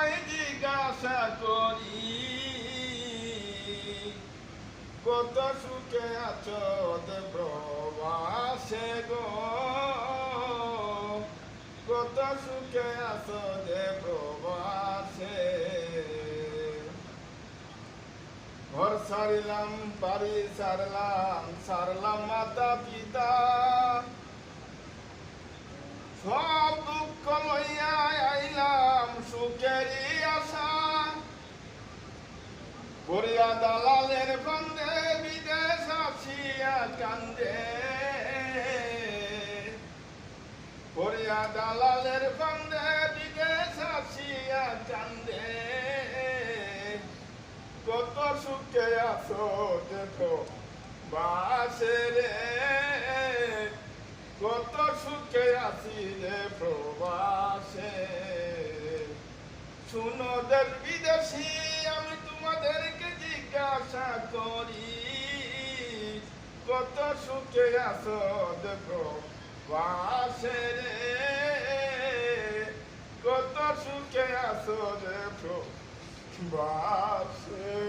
তোমায় জিজ্ঞাসা করি কত সুখে আছো প্রবাসে গো কত সুখে আছো যে প্রবাসে ঘর সারিলাম বাড়ি সারলাম সারলাম মাতা পিতা করিয়া দালালের বন্ধে বিদেশ আসিয়া কান্দে। করিয়া দালালের বন্ধে বিদেশ আসিয়া কান্দে। কত সুখে আছো দেখো বাসে রে। কত সুখে রে প্রবাসে। শুনো দেশ বিদেশি করি কত সুখে আছো দেখো বাসে কত সুখে আছো দেখো বাসে